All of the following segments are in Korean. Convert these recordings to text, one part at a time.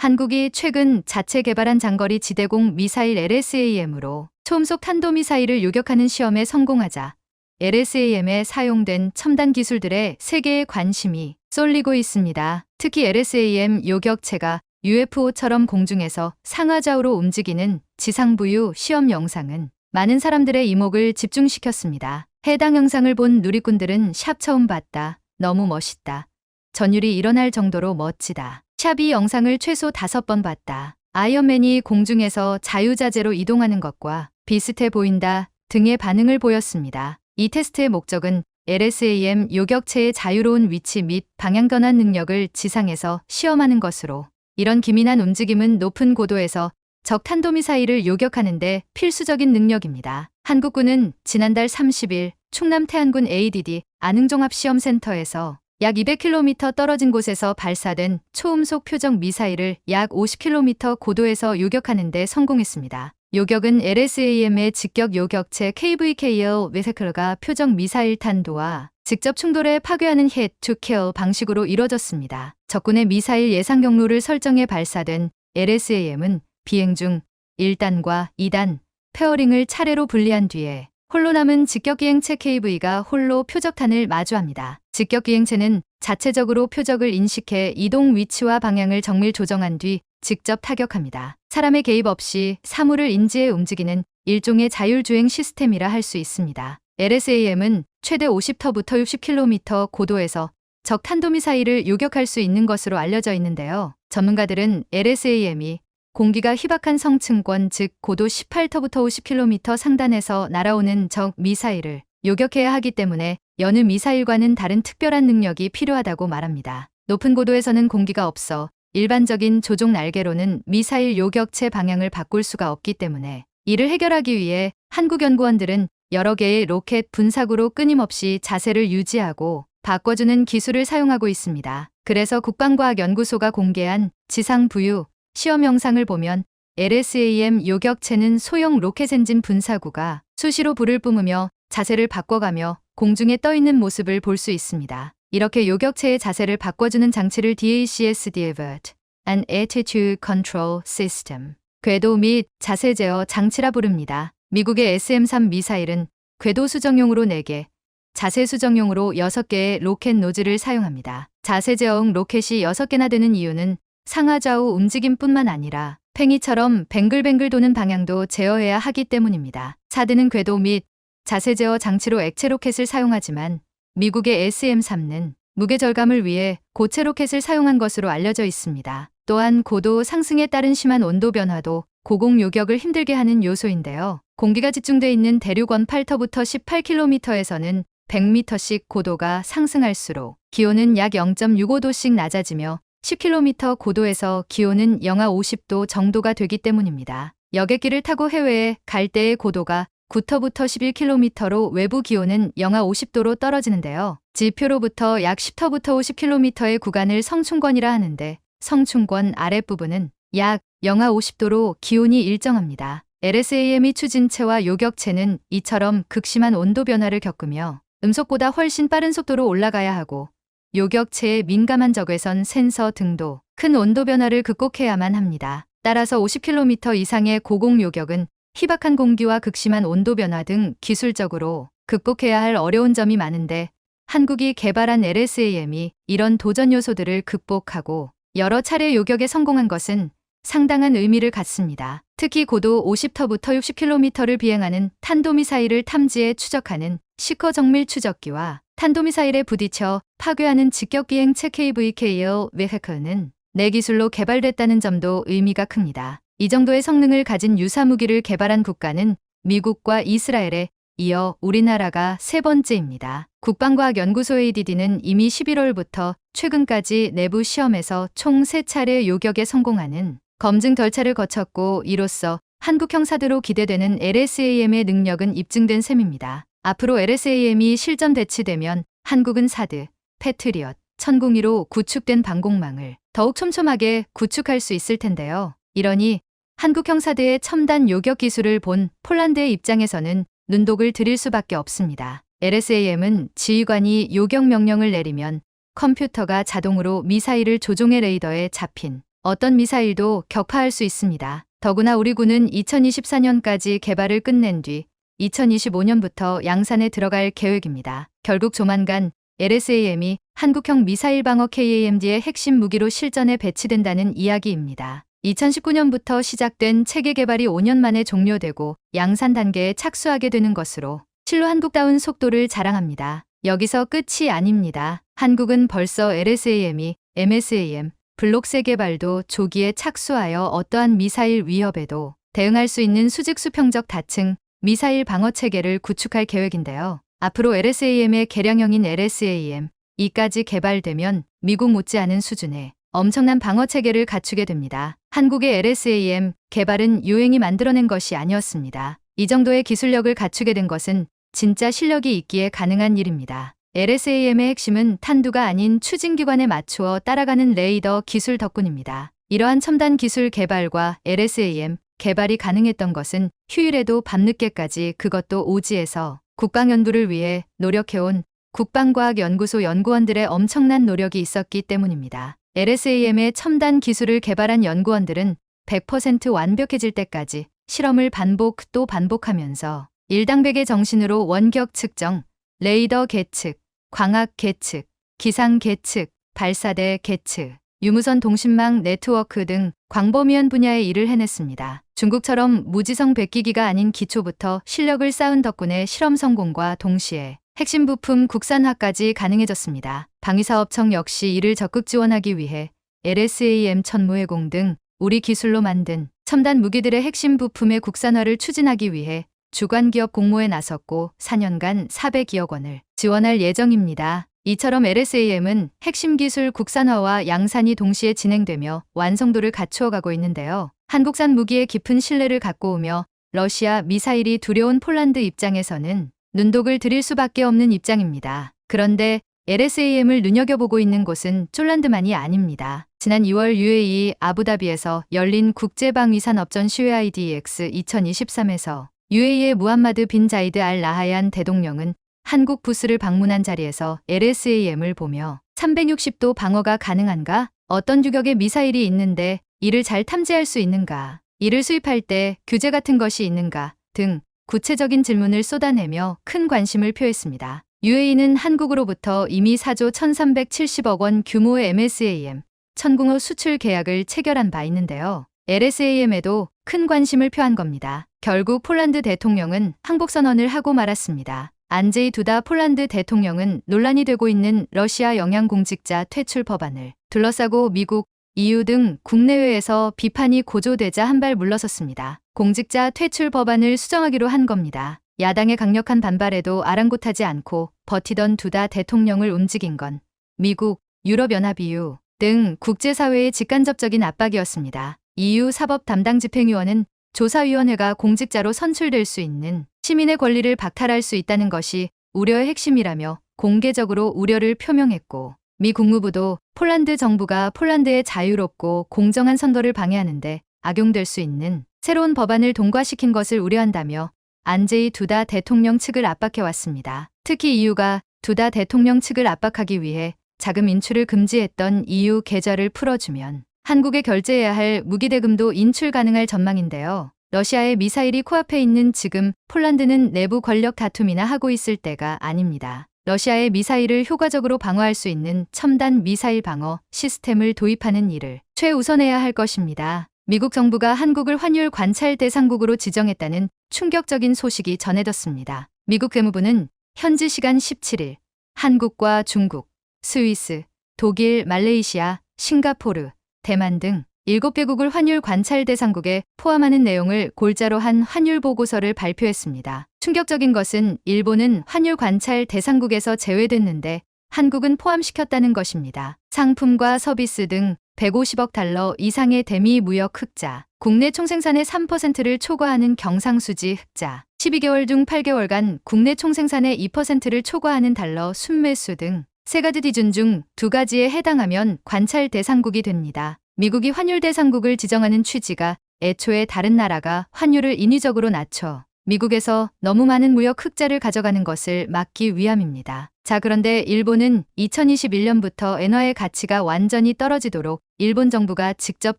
한국이 최근 자체 개발한 장거리 지대공 미사일 LSAM으로 초음속 탄도미사일을 요격하는 시험에 성공하자 LSAM에 사용된 첨단 기술들의 세계의 관심이 쏠리고 있습니다. 특히 LSAM 요격체가 UFO처럼 공중에서 상하좌우로 움직이는 지상부유 시험 영상은 많은 사람들의 이목을 집중시켰습니다. 해당 영상을 본 누리꾼들은 샵 처음 봤다. 너무 멋있다. 전율이 일어날 정도로 멋지다. 샵이 영상을 최소 다섯 번 봤다. 아이언맨이 공중에서 자유자재로 이동하는 것과 비슷해 보인다 등의 반응을 보였습니다. 이 테스트의 목적은 LSAM 요격체의 자유로운 위치 및 방향 변환 능력을 지상에서 시험하는 것으로 이런 기민한 움직임은 높은 고도에서 적 탄도미사일을 요격하는데 필수적인 능력입니다. 한국군은 지난달 30일 충남 태안군 ADD 안흥종합시험센터에서 약 200km 떨어진 곳에서 발사된 초음속 표적 미사일을 약 50km 고도에서 요격하는 데 성공했습니다. 요격은 LSAM의 직격 요격체 KVKL 웨세클가 표적 미사일 탄도와 직접 충돌에 파괴하는 hit to kill 방식으로 이뤄졌습니다. 적군의 미사일 예상 경로를 설정해 발사된 LSAM은 비행 중 1단과 2단 페어링을 차례로 분리한 뒤에 홀로 남은 직격기행체 KV가 홀로 표적탄을 마주합니다. 직격기행체는 자체적으로 표적을 인식해 이동 위치와 방향을 정밀 조정한 뒤 직접 타격합니다. 사람의 개입 없이 사물을 인지해 움직이는 일종의 자율주행 시스템이라 할 수 있습니다. LSAM은 최대 50터부터 60km 고도에서 적 탄도미사일을 요격할 수 있는 것으로 알려져 있는데요. 전문가들은 LSAM이 공기가 희박한 성층권 즉 고도 18터부터 50km 상단에서 날아오는 적 미사일을 요격해야 하기 때문에 여느 미사일과는 다른 특별한 능력이 필요하다고 말합니다. 높은 고도에서는 공기가 없어 일반적인 조종 날개로는 미사일 요격체 방향을 바꿀 수가 없기 때문에 이를 해결하기 위해 한국 연구원들은 여러 개의 로켓 분사구로 끊임없이 자세를 유지하고 바꿔주는 기술을 사용하고 있습니다. 그래서 국방과학연구소가 공개한 지상 부유 시험 영상을 보면 LSAM 요격체는 소형 로켓 엔진 분사구가 수시로 불을 뿜으며 자세를 바꿔가며 공중에 떠 있는 모습을 볼 수 있습니다. 이렇게 요격체의 자세를 바꿔주는 장치를 DACS Divert, an Attitude Control System, 궤도 및 자세 제어 장치라 부릅니다. 미국의 SM-3 미사일은 궤도 수정용으로 4개, 자세 수정용으로 6개의 로켓 노즐을 사용합니다. 자세 제어용 로켓이 6개나 되는 이유는 상하좌우 움직임뿐만 아니라 팽이처럼 뱅글뱅글 도는 방향도 제어해야 하기 때문입니다. 차드는 궤도 및 자세 제어 장치로 액체 로켓을 사용하지만 미국의 SM-3는 무게 절감을 위해 고체 로켓을 사용한 것으로 알려져 있습니다. 또한 고도 상승에 따른 심한 온도 변화도 고공 요격을 힘들게 하는 요소인데요. 공기가 집중돼 있는 대륙원 8터부터 18km에서는 100m씩 고도가 상승할수록 기온은 약 0.65도씩 낮아지며 10km 고도에서 기온은 영하 50도 정도가 되기 때문입니다. 여객기를 타고 해외에 갈 때의 고도가 9터부터 11km로 외부 기온은 영하 50도로 떨어지는데요. 지표로부터 약 10터부터 50km의 구간을 성충권이라 하는데 성충권 아랫부분은 약 영하 50도로 기온이 일정합니다. LSAM이 추진체와 요격체는 이처럼 극심한 온도 변화를 겪으며 음속보다 훨씬 빠른 속도로 올라가야 하고 요격체에 민감한 적외선 센서 등도 큰 온도 변화를 극복해야만 합니다. 따라서 50km 이상의 고공 요격은 희박한 공기와 극심한 온도 변화 등 기술적으로 극복해야 할 어려운 점이 많은데 한국이 개발한 LSAM이 이런 도전 요소들을 극복하고 여러 차례 요격에 성공한 것은 상당한 의미를 갖습니다. 특히 고도 50터부터 60km를 비행하는 탄도미사일을 탐지해 추적하는 시커 정밀 추적기와 탄도미사일에 부딪혀 파괴하는 직격비행 체 KVKL 웨헤클은 내 기술로 개발됐다는 점도 의미가 큽니다. 이 정도의 성능을 가진 유사 무기를 개발한 국가는 미국과 이스라엘에 이어 우리나라가 세 번째입니다. 국방과학연구소 ADD는 이미 11월부터 최근까지 내부 시험에서 총 3차례 요격에 성공하는 검증 절차를 거쳤고 이로써 한국 형사대로 기대되는 LSAM의 능력은 입증된 셈입니다. 앞으로 LSAM이 실전 배치되면 한국은 사드, 패트리엇, 천궁이로 구축된 방공망을 더욱 촘촘하게 구축할 수 있을 텐데요. 이러니 한국 형사대의 첨단 요격 기술을 본 폴란드의 입장에서는 눈독을 들일 수밖에 없습니다. LSAM은 지휘관이 요격 명령을 내리면 컴퓨터가 자동으로 미사일을 조종해 레이더에 잡힌 어떤 미사일도 격파할 수 있습니다. 더구나 우리 군은 2024년까지 개발을 끝낸 뒤 2025년부터 양산에 들어갈 계획입니다. 결국 조만간 LSAM이 한국형 미사일 방어 KAMD의 핵심 무기로 실전에 배치된다는 이야기입니다. 2019년부터 시작된 체계 개발이 5년 만에 종료되고 양산 단계에 착수하게 되는 것으로 실로 한국다운 속도를 자랑합니다. 여기서 끝이 아닙니다. 한국은 벌써 LSAM이 MSAM, 블록세 개발도 조기에 착수하여 어떠한 미사일 위협에도 대응할 수 있는 수직 수평적 다층 미사일 방어 체계를 구축할 계획인데요. 앞으로 LSAM의 개량형인 LSAM 이까지 개발되면 미국 못지않은 수준의 엄청난 방어 체계를 갖추게 됩니다. 한국의 LSAM 개발은 유행이 만들어낸 것이 아니었습니다. 이 정도의 기술력을 갖추게 된 것은 진짜 실력이 있기에 가능한 일입니다. LSAM의 핵심은 탄두가 아닌 추진기관에 맞추어 따라가는 레이더 기술 덕분입니다. 이러한 첨단 기술 개발과 LSAM 개발이 가능했던 것은 휴일에도 밤늦게까지 그것도 오지에서 국방연구를 위해 노력해온 국방과학연구소 연구원들의 엄청난 노력이 있었기 때문입니다. LSAM의 첨단 기술을 개발한 연구원들은 100% 완벽해질 때까지 실험을 반복 또 반복하면서 일당백의 정신으로 원격 측정, 레이더 계측, 광학 계측, 기상 계측, 발사대 계측, 유무선 동신망 네트워크 등 광범위한 분야의 일을 해냈습니다. 중국처럼 무지성 백기기가 아닌 기초부터 실력을 쌓은 덕분에 실험 성공과 동시에 핵심 부품 국산화까지 가능해졌습니다. 방위사업청 역시 이를 적극 지원하기 위해 LSAM 천무해공 등 우리 기술로 만든 첨단 무기들의 핵심 부품의 국산화를 추진하기 위해 주관기업 공모에 나섰고 4년간 400여억 원을 지원할 예정입니다. 이처럼 LSAM은 핵심 기술 국산화와 양산이 동시에 진행되며 완성도를 갖추어 가고 있는데요. 한국산 무기에 깊은 신뢰를 갖고 오며 러시아 미사일이 두려운 폴란드 입장에서는 눈독을 들일 수밖에 없는 입장입니다. 그런데 LSAM을 눈여겨보고 있는 곳은 쫄란드만이 아닙니다. 지난 2월 UAE 아부다비에서 열린 국제방위산업전 시회 IDX 2023에서 UAE의 무함마드 빈 자이드 알 라하얀 대통령은 한국 부스를 방문한 자리에서 LSAM을 보며 360도 방어가 가능한가? 어떤 규격의 미사일이 있는데 이를 잘 탐지할 수 있는가? 이를 수입할 때 규제 같은 것이 있는가? 등 구체적인 질문을 쏟아내며 큰 관심을 표했습니다. UAE는 한국으로부터 이미 4조 1370억 원 규모의 MSAM, 천궁호 수출 계약을 체결한 바 있는데요. LSAM에도 큰 관심을 표한 겁니다. 결국 폴란드 대통령은 항복선언을 하고 말았습니다. 안제이 두다 폴란드 대통령은 논란이 되고 있는 러시아 영향공직자 퇴출 법안을 둘러싸고 미국, EU 등 국내외에서 비판이 고조되자 한발 물러섰습니다. 공직자 퇴출 법안을 수정하기로 한 겁니다. 야당의 강력한 반발에도 아랑곳하지 않고 버티던 두다 대통령을 움직인 건 미국, 유럽연합 EU 등 국제사회의 직간접적인 압박이었습니다. EU 사법 담당 집행위원은 조사위원회가 공직자로 선출될 수 있는 시민의 권리를 박탈할 수 있다는 것이 우려의 핵심이라며 공개적으로 우려를 표명했고 미 국무부도 폴란드 정부가 폴란드의 자유롭고 공정한 선거를 방해하는데 악용될 수 있는 새로운 법안을 통과시킨 것을 우려한다며 안제이 두다 대통령 측을 압박해왔습니다. 특히 EU가 두다 대통령 측을 압박하기 위해 자금 인출을 금지했던 EU 계좌를 풀어주면 한국에 결제해야 할 무기대금도 인출 가능할 전망인데요. 러시아의 미사일이 코앞에 있는 지금 폴란드는 내부 권력 다툼이나 하고 있을 때가 아닙니다. 러시아의 미사일을 효과적으로 방어할 수 있는 첨단 미사일 방어 시스템을 도입하는 일을 최우선해야 할 것입니다. 미국 정부가 한국을 환율 관찰 대상국으로 지정했다는 충격적인 소식이 전해졌습니다. 미국 외무부는 현지 시간 17일 한국과 중국, 스위스, 독일, 말레이시아, 싱가포르, 대만 등 7개국을 환율 관찰 대상국에 포함하는 내용을 골자로 한 환율 보고서를 발표했습니다. 충격적인 것은 일본은 환율 관찰 대상국에서 제외됐는데 한국은 포함시켰다는 것입니다. 상품과 서비스 등 150억 달러 이상의 대미 무역 흑자, 국내 총생산의 3%를 초과하는 경상수지 흑자, 12개월 중 8개월간 국내 총생산의 2%를 초과하는 달러 순매수 등 세 가지 기준 중 두 가지에 해당하면 관찰 대상국이 됩니다. 미국이 환율 대상국을 지정하는 취지가 애초에 다른 나라가 환율을 인위적으로 낮춰 미국에서 너무 많은 무역 흑자를 가져가는 것을 막기 위함입니다. 자, 그런데 일본은 2021년부터 엔화의 가치가 완전히 떨어지도록 일본 정부가 직접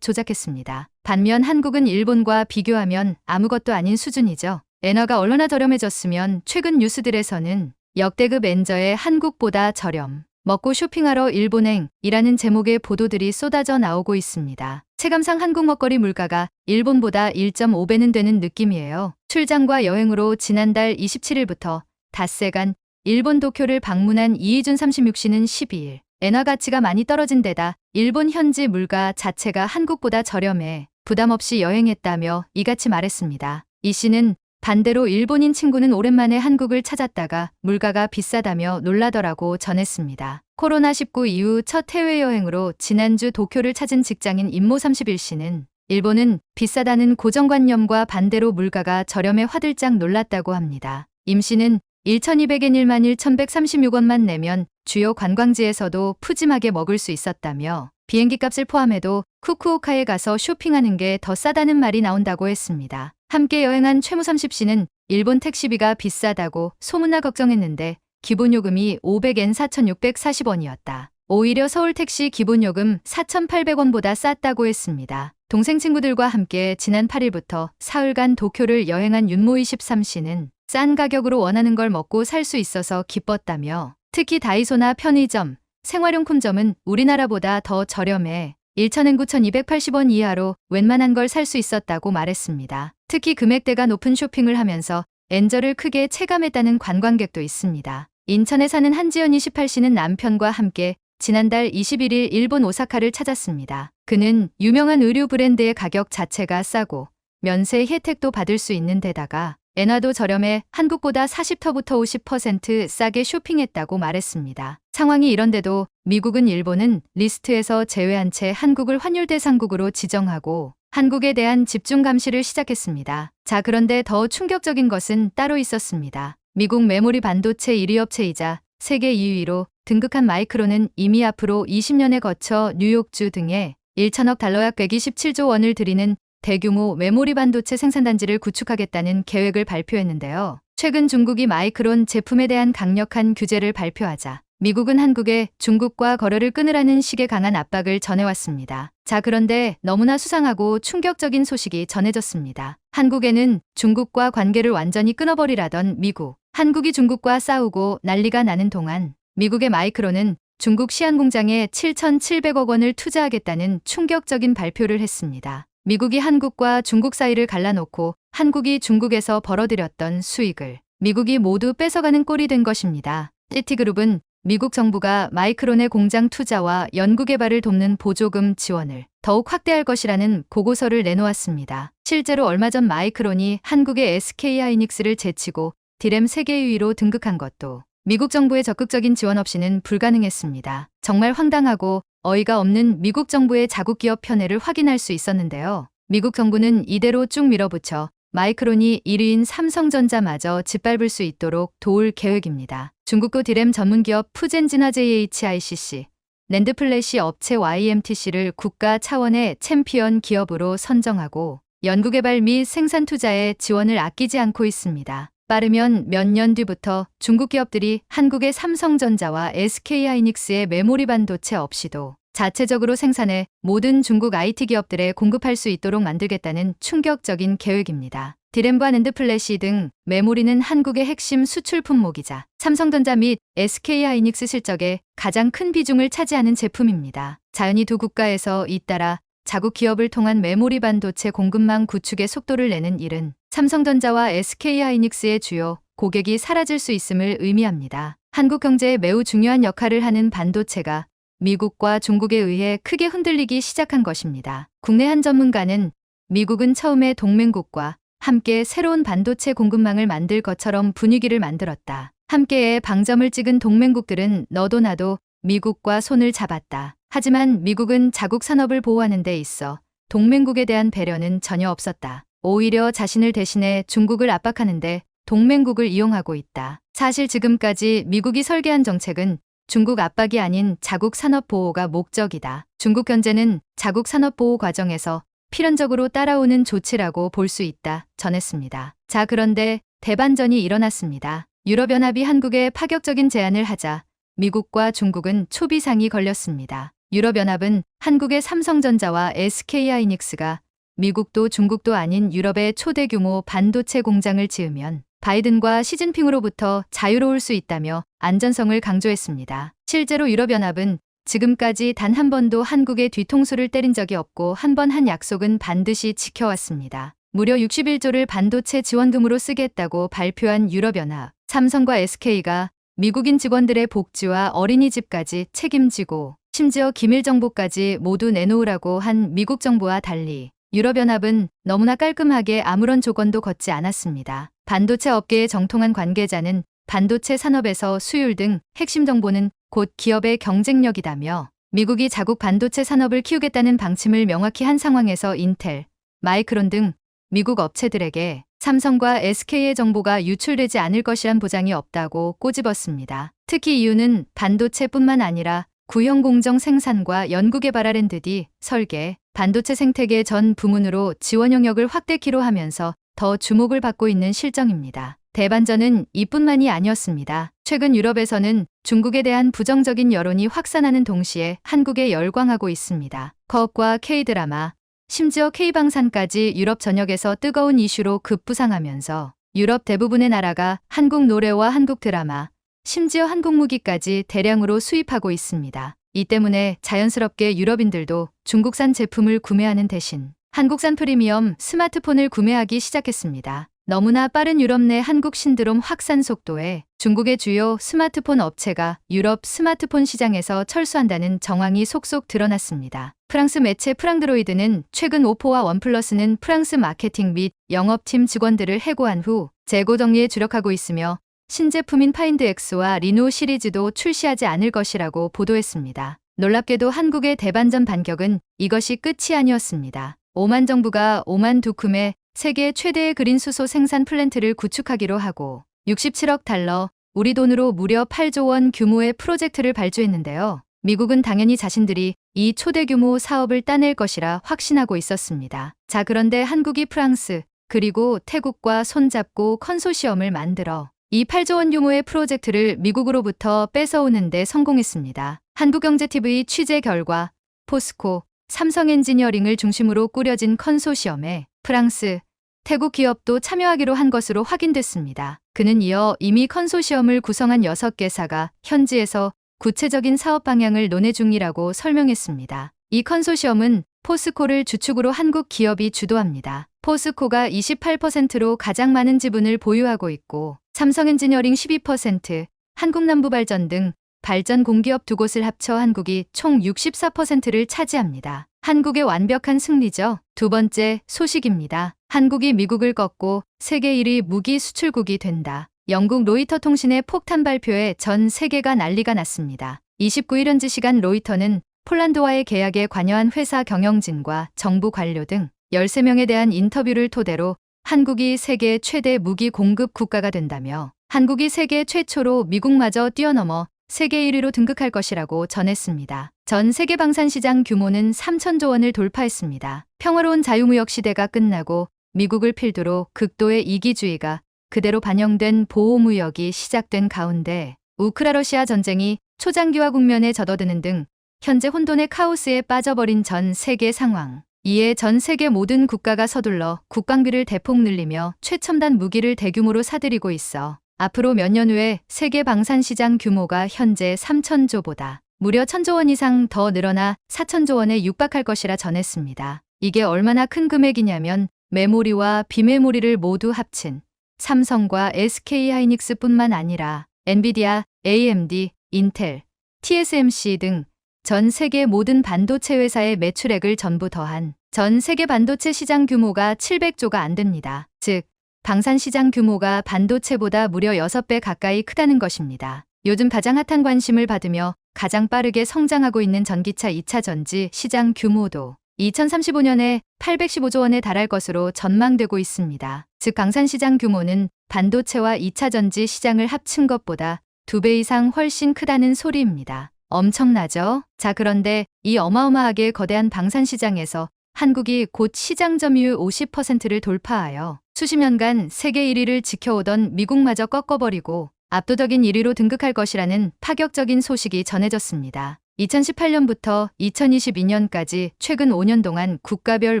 조작했습니다. 반면 한국은 일본과 비교하면 아무것도 아닌 수준이죠. 엔화가 얼마나 저렴해졌으면 최근 뉴스들에서는 역대급 엔저의 한국보다 저렴. 먹고 쇼핑하러 일본행이라는 제목의 보도들이 쏟아져 나오고 있습니다. 체감상 한국 먹거리 물가가 일본보다 1.5배는 되는 느낌이에요. 출장과 여행으로 지난달 27일부터 닷새간 일본 도쿄를 방문한 이희준 36씨는 12일 엔화 가치가 많이 떨어진 데다 일본 현지 물가 자체가 한국보다 저렴해 부담 없이 여행했다며 이같이 말했습니다. 이 씨는 반대로 일본인 친구는 오랜만에 한국을 찾았다가 물가가 비싸다며 놀라더라고 전했습니다. 코로나19 이후 첫 해외여행으로 지난주 도쿄를 찾은 직장인 임모 31씨는 일본은 비싸다는 고정관념과 반대로 물가가 저렴해 화들짝 놀랐다고 합니다. 임 씨는 1,200엔 1만 1,136원만 내면 주요 관광지에서도 푸짐하게 먹을 수 있었다며 비행기 값을 포함해도 쿠쿠오카에 가서 쇼핑하는 게 더 싸다는 말이 나온다고 했습니다. 함께 여행한 최무 30씨는 일본 택시비가 비싸다고 소문나 걱정했는데 기본 요금이 500엔 4,640원이었다. 오히려 서울 택시 기본 요금 4,800원보다 쌌다고 했습니다. 동생 친구들과 함께 지난 8일부터 사흘간 도쿄를 여행한 윤모 23씨는 싼 가격으로 원하는 걸 먹고 살 수 있어서 기뻤다며 특히 다이소나 편의점, 생활용품점은 우리나라보다 더 저렴해 1,000엔 9,280원 이하로 웬만한 걸 살 수 있었다고 말했습니다. 특히 금액대가 높은 쇼핑을 하면서 엔저를 크게 체감했다는 관광객도 있습니다. 인천에 사는 한지연 28씨는 남편과 함께 지난달 21일 일본 오사카를 찾았습니다. 그는 유명한 의류 브랜드의 가격 자체가 싸고 면세 혜택도 받을 수 있는 데다가 엔화도 저렴해 한국보다 40터부터 50% 싸게 쇼핑했다고 말했습니다. 상황이 이런데도 미국은 일본은 리스트에서 제외한 채 한국을 환율 대상국으로 지정하고 한국에 대한 집중 감시를 시작했습니다. 자, 그런데 더 충격적인 것은 따로 있었습니다. 미국 메모리 반도체 1위 업체이자 세계 2위로 등극한 마이크론은 이미 앞으로 20년에 거쳐 뉴욕주 등에 1천억 달러 약 127조 원을 들이는 대규모 메모리 반도체 생산단지를 구축하겠다는 계획을 발표했는데요. 최근 중국이 마이크론 제품에 대한 강력한 규제를 발표하자 미국은 한국에 중국과 거래를 끊으라는 식의 강한 압박을 전해왔습니다. 자, 그런데 너무나 수상하고 충격적인 소식이 전해졌습니다. 한국에는 중국과 관계를 완전히 끊어버리라던 미국. 한국이 중국과 싸우고 난리가 나는 동안 미국의 마이크론은 중국 시안 공장에 7,700억 원을 투자하겠다는 충격적인 발표를 했습니다. 미국이 한국과 중국 사이를 갈라놓고 한국이 중국에서 벌어들였던 수익을 미국이 모두 뺏어가는 꼴이 된 것입니다. 시티그룹은 미국 정부가 마이크론의 공장 투자와 연구개발을 돕는 보조금 지원을 더욱 확대할 것이라는 고고서를 내놓았습니다. 실제로 얼마 전 마이크론이 한국의 SK하이닉스를 제치고 디램 세계 2위로 등극한 것도 미국 정부의 적극적인 지원 없이는 불가능했습니다. 정말 황당하고 어이가 없는 미국 정부의 자국 기업 편애를 확인할 수 있었는데요. 미국 정부는 이대로 쭉 밀어붙여 마이크론이 1위인 삼성전자마저 짓밟을 수 있도록 도울 계획입니다. 중국도 디램 전문기업 푸젠진화 JHICC, 랜드플래시 업체 YMTC를 국가 차원의 챔피언 기업으로 선정하고 연구개발 및 생산 투자에 지원을 아끼지 않고 있습니다. 빠르면 몇 년 뒤부터 중국 기업들이 한국의 삼성전자와 SK하이닉스의 메모리 반도체 없이도 자체적으로 생산해 모든 중국 IT 기업들에 공급할 수 있도록 만들겠다는 충격적인 계획입니다. 디램과 낸드플래시 등 메모리는 한국의 핵심 수출 품목이자 삼성전자 및 SK하이닉스 실적에 가장 큰 비중을 차지하는 제품입니다. 자연히 두 국가에서 잇따라 자국 기업을 통한 메모리 반도체 공급망 구축의 속도를 내는 일은 삼성전자와 SK하이닉스의 주요 고객이 사라질 수 있음을 의미합니다. 한국 경제에 매우 중요한 역할을 하는 반도체가 미국과 중국에 의해 크게 흔들리기 시작한 것입니다. 국내 한 전문가는 미국은 처음에 동맹국과 함께 새로운 반도체 공급망을 만들 것처럼 분위기를 만들었다. 함께의 방점을 찍은 동맹국들은 너도 나도 미국과 손을 잡았다. 하지만 미국은 자국 산업을 보호하는 데 있어 동맹국에 대한 배려는 전혀 없었다. 오히려 자신을 대신해 중국을 압박하는데 동맹국을 이용하고 있다. 사실 지금까지 미국이 설계한 정책은 중국 압박이 아닌 자국 산업 보호가 목적이다. 중국 견제는 자국 산업 보호 과정에서 필연적으로 따라오는 조치라고 볼 수 있다. 전했습니다. 자, 그런데 대반전이 일어났습니다. 유럽연합이 한국에 파격적인 제안을 하자 미국과 중국은 초비상이 걸렸습니다. 유럽연합은 한국의 삼성전자와 SK하이닉스가 미국도 중국도 아닌 유럽의 초대 규모 반도체 공장을 지으면 바이든과 시진핑으로부터 자유로울 수 있다며 안전성을 강조했습니다. 실제로 유럽연합은 지금까지 단 한 번도 한국의 뒤통수를 때린 적이 없고 한 번 한 약속은 반드시 지켜왔습니다. 무려 61조를 반도체 지원금으로 쓰겠다고 발표한 유럽연합, 삼성과 SK가 미국인 직원들의 복지와 어린이집까지 책임지고 심지어 기밀 정보까지 모두 내놓으라고 한 미국 정부와 달리 유럽연합은 너무나 깔끔하게 아무런 조건도 걷지 않았습니다. 반도체 업계의 정통한 관계자는 반도체 산업에서 수율 등 핵심 정보는 곧 기업의 경쟁력이다며 미국이 자국 반도체 산업을 키우겠다는 방침을 명확히 한 상황에서 인텔, 마이크론 등 미국 업체들에게 삼성과 SK의 정보가 유출되지 않을 것이란 보장이 없다고 꼬집었습니다. 특히 이유는 반도체뿐만 아니라 구형 공정 생산과 연구개발 R&D, 설계, 반도체 생태계 전 부문으로 지원 영역을 확대키로 하면서 더 주목을 받고 있는 실정입니다. 대반전은 이뿐만이 아니었습니다. 최근 유럽에서는 중국에 대한 부정적인 여론이 확산하는 동시에 한국에 열광하고 있습니다. 거업과 K드라마, 심지어 K방산까지 유럽 전역에서 뜨거운 이슈로 급부상하면서 유럽 대부분의 나라가 한국 노래와 한국 드라마, 심지어 한국 무기까지 대량으로 수입하고 있습니다. 이 때문에 자연스럽게 유럽인들도 중국산 제품을 구매하는 대신 한국산 프리미엄 스마트폰을 구매하기 시작했습니다. 너무나 빠른 유럽 내 한국 신드롬 확산 속도에 중국의 주요 스마트폰 업체가 유럽 스마트폰 시장에서 철수한다는 정황이 속속 드러났습니다. 프랑스 매체 프랑드로이드는 최근 오포와 원플러스는 프랑스 마케팅 및 영업팀 직원들을 해고한 후 재고 정리에 주력하고 있으며 신제품인 파인드 X와 리노 시리즈도 출시하지 않을 것이라고 보도했습니다. 놀랍게도 한국의 대반전 반격은 이것이 끝이 아니었습니다. 오만 정부가 오만 두쿰의 세계 최대의 그린 수소 생산 플랜트를 구축하기로 하고 67억 달러, 우리 돈으로 무려 8조 원 규모의 프로젝트를 발주했는데요. 미국은 당연히 자신들이 이 초대 규모 사업을 따낼 것이라 확신하고 있었습니다. 자, 그런데 한국이 프랑스, 그리고 태국과 손잡고 컨소시엄을 만들어 이 8조 원 규모의 프로젝트를 미국으로부터 뺏어오는데 성공했습니다. 한국경제TV 취재 결과 포스코, 삼성엔지니어링을 중심으로 꾸려진 컨소시엄에 프랑스, 태국 기업도 참여하기로 한 것으로 확인됐습니다. 그는 이어 이미 컨소시엄을 구성한 6개사가 현지에서 구체적인 사업 방향을 논의 중이라고 설명했습니다. 이 컨소시엄은 포스코를 주축으로 한국 기업이 주도합니다. 포스코가 28%로 가장 많은 지분을 보유하고 있고 삼성엔지니어링 12%, 한국남부발전 등 발전 공기업 두 곳을 합쳐 한국이 총 64%를 차지합니다. 한국의 완벽한 승리죠. 두 번째 소식입니다. 한국이 미국을 꺾고 세계 1위 무기 수출국이 된다. 영국 로이터 통신의 폭탄 발표에 전 세계가 난리가 났습니다. 29일 현지 시간 로이터는 폴란드와의 계약에 관여한 회사 경영진과 정부 관료 등 13명에 대한 인터뷰를 토대로 한국이 세계 최대 무기 공급 국가가 된다며 한국이 세계 최초로 미국마저 뛰어넘어 세계 1위로 등극할 것이라고 전했습니다. 전 세계 방산 시장 규모는 3천조 원을 돌파했습니다. 평화로운 자유무역 시대가 끝나고 미국을 필두로 극도의 이기주의가 그대로 반영된 보호무역이 시작된 가운데 우크라 러시아 전쟁이 초장기화 국면에 접어드는 등 현재 혼돈의 카오스에 빠져버린 전 세계 상황. 이에 전 세계 모든 국가가 서둘러 국방비를 대폭 늘리며 최첨단 무기를 대규모로 사들이고 있어 앞으로 몇 년 후에 세계 방산 시장 규모가 현재 3천조보다 무려 1천조 원 이상 더 늘어나 4천조 원에 육박할 것이라 전했습니다. 이게 얼마나 큰 금액이냐면 메모리와 비메모리를 모두 합친 삼성과 SK하이닉스뿐만 아니라 엔비디아, AMD, 인텔, TSMC 등 전 세계 모든 반도체 회사의 매출액을 전부 더한 전 세계 반도체 시장 규모가 700조가 안 됩니다. 즉, 방산 시장 규모가 반도체보다 무려 6배 가까이 크다는 것입니다. 요즘 가장 핫한 관심을 받으며 가장 빠르게 성장하고 있는 전기차 2차 전지 시장 규모도 2035년에 815조 원에 달할 것으로 전망되고 있습니다. 즉 방산 시장 규모는 반도체와 2차 전지 시장을 합친 것보다 2배 이상 훨씬 크다는 소리입니다. 엄청나죠? 자, 그런데 이 어마어마하게 거대한 방산 시장에서 한국이 곧 시장 점유율 50%를 돌파하여 수십 년간 세계 1위를 지켜오던 미국마저 꺾어버리고 압도적인 1위로 등극할 것이라는 파격적인 소식이 전해졌습니다. 2018년부터 2022년까지 최근 5년 동안 국가별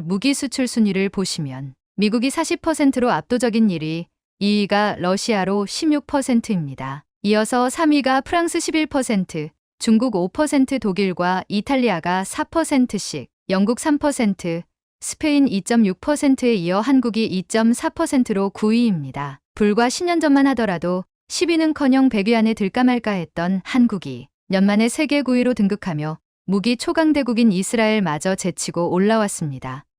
무기 수출 순위를 보시면 미국이 40%로 압도적인 1위, 2위가 러시아로 16%입니다. 이어서 3위가 프랑스 11%, 중국 5%, 독일과 이탈리아가 4%씩, 영국 3%, 스페인 2.6%에 이어 한국이 2.4%로 9위입니다. 불과 10년 전만 하더라도 10위는커녕 100위 안에 들까 말까 했던 한국이 연만에 세계 9위로 등극하며 무기 초강대국인 이스라엘마저 제치고 올라왔습니다.